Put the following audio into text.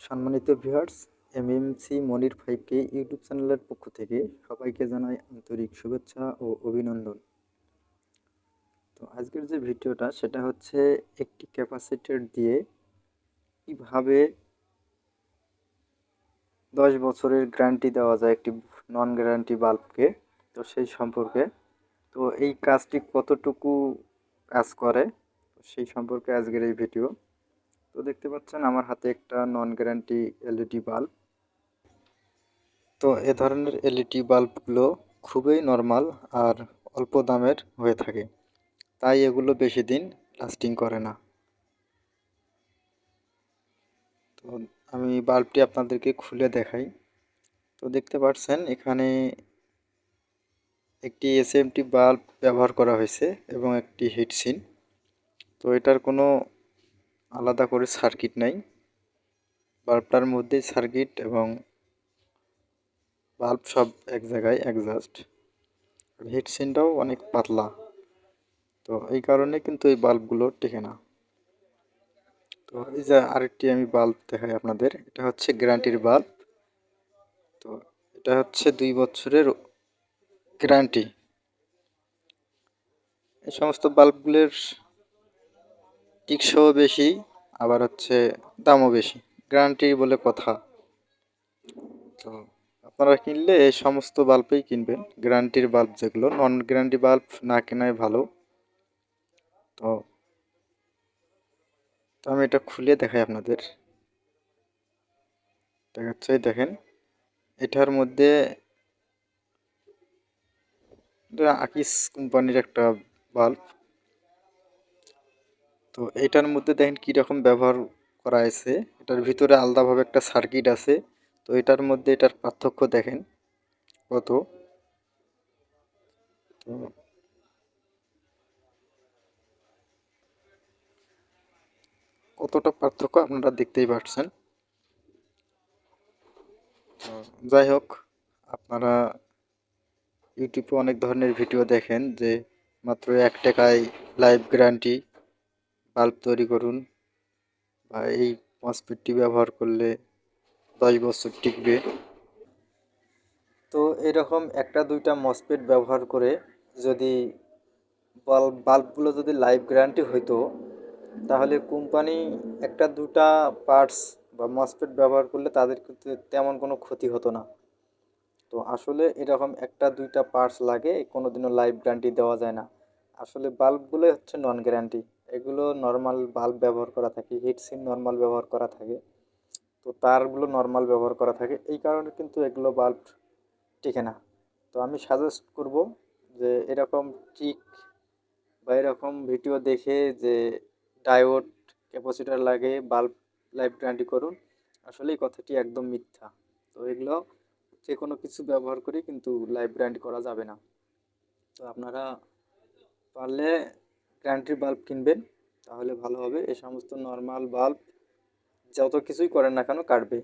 সম্মানিত viewers, MMC Monir ফাইভকে YouTube চ্যানেলের পক্ষ থেকে সবাইকে জানাই আন্তরিক শুভেচ্ছা ও অভিনন্দন। তো আজকের যে ভিডিওটা, সেটা হচ্ছে একটি ক্যাপাসিটার দিয়ে কীভাবে দশ বছরের গ্যারান্টি দেওয়া যায় একটি নন গ্যারান্টি বাল্বকে, তো সেই সম্পর্কে। তো এই কাজটি কতটুকু কাজ করে সেই সম্পর্কে আজকের এই ভিডিও। তো দেখতে পাচ্ছেন আমার হাতে একটা নন গ্যারান্টি এলইডি বাল্ব তো এ ধরনের এলইডি বাল্বগুলো খুবই নর্মাল আর অল্প দামের হয়ে থাকে। তাই এগুলো বেশি দিন লাস্টিং করে না। তো আমি বাল্বটি আপনাদেরকে খুলে দেখাই। তো দেখতে পাচ্ছেন এখানে একটি এসএমটি বাল্ব ব্যবহার করা হয়েছে এবং একটি হিটসিন তো এটার কোনো আলাদা করে সার্কিট নাই। বাল্বটার মধ্যেই সার্কিট এবং বাল্ব সব এক জায়গায় অ্যাডজাস্ট হিটসিনটাও অনেক পাতলা। তো এই কারণে কিন্তু এই বাল্বগুলো টেকে না। তো এই যে আরেকটি আমি বাল্ব দেখাই আপনাদের, এটা হচ্ছে গ্যারান্টির বাল্ব। তো এটা হচ্ছে দুই বছরের গ্যারান্টি। এই সমস্ত বাল্বগুলোর টিকসও বেশি, আবার হচ্ছে দামও বেশি। গ্যারান্টি বলে কথা। তো আপনারা কিনলে এই সমস্ত বাল্বই কিনবেন। গ্যারান্টির বাল্ব যেগুলো নন গ্যারান্টি বাল্ব না কেনাই ভালো। তো তো আমি এটা খুলে দেখাই আপনাদের। দেখাচ্ছে, দেখেন। এটার মধ্যে আকিস কোম্পানির একটা বাল্ব। তো এটার মধ্যে দেখেন কীরকম ব্যবহার করা আছে এটার ভিতরে আলাদাভাবে একটা সার্কিট আছে। তো এটার মধ্যে এটার পার্থক্য দেখেন কত। তো কতটা পার্থক্য আপনারা দেখতেই পাচ্ছেন যাই হোক, আপনারা ইউটিউবে অনেক ধরনের ভিডিও দেখেন যে মাত্র এক টাকায় লাইভ গ্যারান্টি বাল্ব তৈরি করুন বা এই মসফেটটি ব্যবহার করলে দশ বছর টিকবে। তো এরকম একটা দুইটা মসফেট ব্যবহার করে যদি বাল্ব বাল্বগুলো যদি লাইফ গ্যারান্টি হইতো, তাহলে কোম্পানি একটা দুটা পার্টস বা মসফেট ব্যবহার করলে তাদের তেমন কোনো ক্ষতি হতো না। তো আসলে এরকম একটা দুইটা পার্টস লাগে কোনো দিনও লাইভ গ্যারান্টি দেওয়া যায় না। আসলে বাল্বগুলোই হচ্ছে নন গ্যারান্টি এগুলো নর্মাল বাল্ব ব্যবহার করা থাকে হিট হিটসিন নর্মাল ব্যবহার করা থাকে। তো তারগুলো নর্মাল ব্যবহার করা থাকে। এই কারণে কিন্তু এগুলো বাল্ব টিকে না। তো আমি সাজেস্ট করব যে এরকম টিক বা এরকম ভিডিও দেখে যে ডায়োড ক্যাপাসিটার লাগে বাল্ব লাইফ গ্যারান্টি করুন। আসলে এই কথাটি একদম মিথ্যা। তো এগুলো যে কোনো কিছু ব্যবহার করে কিন্তু লাইফ গ্যারান্টি করা যাবে না। তো আপনারা পারলে গ্যারান্টির বাল্ব কিনবেন, তাহলে ভালো হবে। এ সমস্ত নর্মাল বাল্ব যত কিছুই করেন না কেন কাটবে।